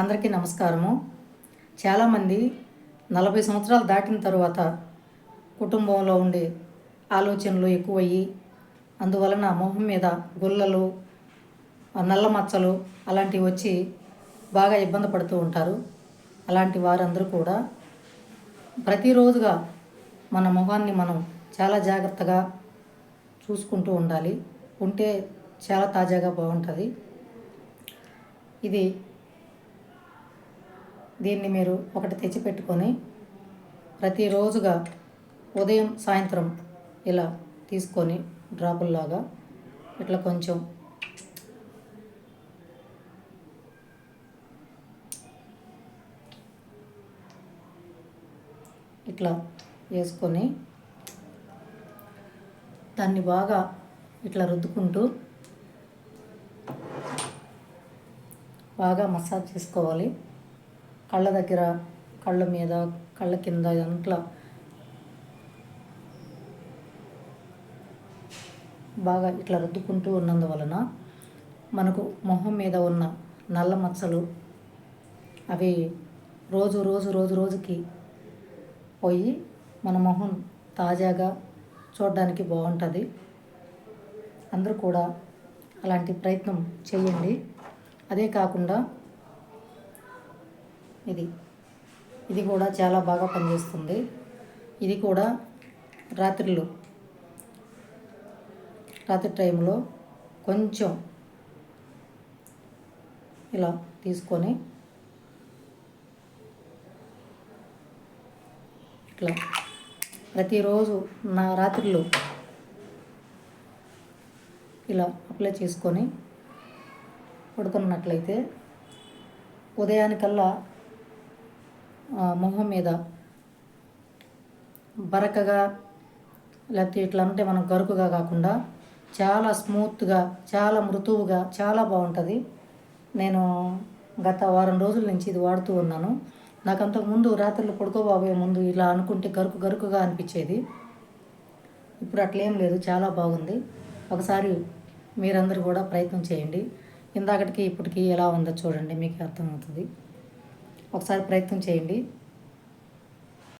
అందరికీ నమస్కారము. చాలామంది నలభై సంవత్సరాలు దాటిన తర్వాత కుటుంబంలో ఉండే ఆలోచనలు ఎక్కువయ్యి అందువలన మొహం మీద గుల్లలు నల్ల మచ్చలు అలాంటివి వచ్చి బాగా ఇబ్బంది పడుతూ ఉంటారు. అలాంటి వారందరూ కూడా ప్రతిరోజుగా మన మొహాన్ని మనం చాలా జాగ్రత్తగా చూసుకుంటూ ఉండాలి. ఉంటే చాలా తాజాగా బాగుంటుంది. ఇది దీన్ని మీరు ఒకటి తెచ్చిపెట్టుకొని ప్రతిరోజుగా ఉదయం సాయంత్రం ఇలా తీసుకొని డ్రాపుల్లాగా ఇట్లా కొంచెం ఇట్లా వేసుకొని దాన్ని బాగా ఇట్లా రుద్దుకుంటూ బాగా మసాజ్ చేసుకోవాలి. కళ్ళ దగ్గర కళ్ళ మీద కళ్ళ కింద ఇట్లా బాగా ఇట్లా రుద్దుకుంటూ ఉన్నందువలన మనకు మొహం మీద ఉన్న నల్ల మచ్చలు అవి రోజు రోజు రోజు రోజుకి పోయి మన మొహం తాజాగా చూడడానికి బాగుంటుంది. అందరూ కూడా అలాంటి ప్రయత్నం చేయండి అదే కాకుండా ఇది. ఇది కూడా చాలా బాగా పనిచేస్తుంది. ఇది కూడా రాత్రిలో రాత్రి టైంలో కొంచెం ఇలా తీసుకొని ఇట్లా ప్రతిరోజు నా రాత్రిలో ఇలా అప్లై చేసుకొని పడుకున్నట్లయితే ఉదయానికల్లా మొహం మీద బరకగా లేకపోతే ఇట్లా అంటే మనం గరుకుగా కాకుండా చాలా స్మూత్గా చాలా మృతువుగా చాలా బాగుంటుంది. నేను గత వారం రోజుల నుంచి ఇది వాడుతూ ఉన్నాను. నాకు అంతకుముందు రాత్రులు పడుకోబోయే ముందు ఇలా అనుకుంటే గరుకు గరుకుగా అనిపించేది. ఇప్పుడు అట్లేం లేదు చాలా బాగుంది. ఒకసారి మీరందరూ కూడా ప్రయత్నం చేయండి. ఇందాకటికి ఇప్పటికీ ఎలా ఉందో చూడండి మీకు అర్థమవుతుంది. ఒకసారి ప్రయత్నం చేయండి.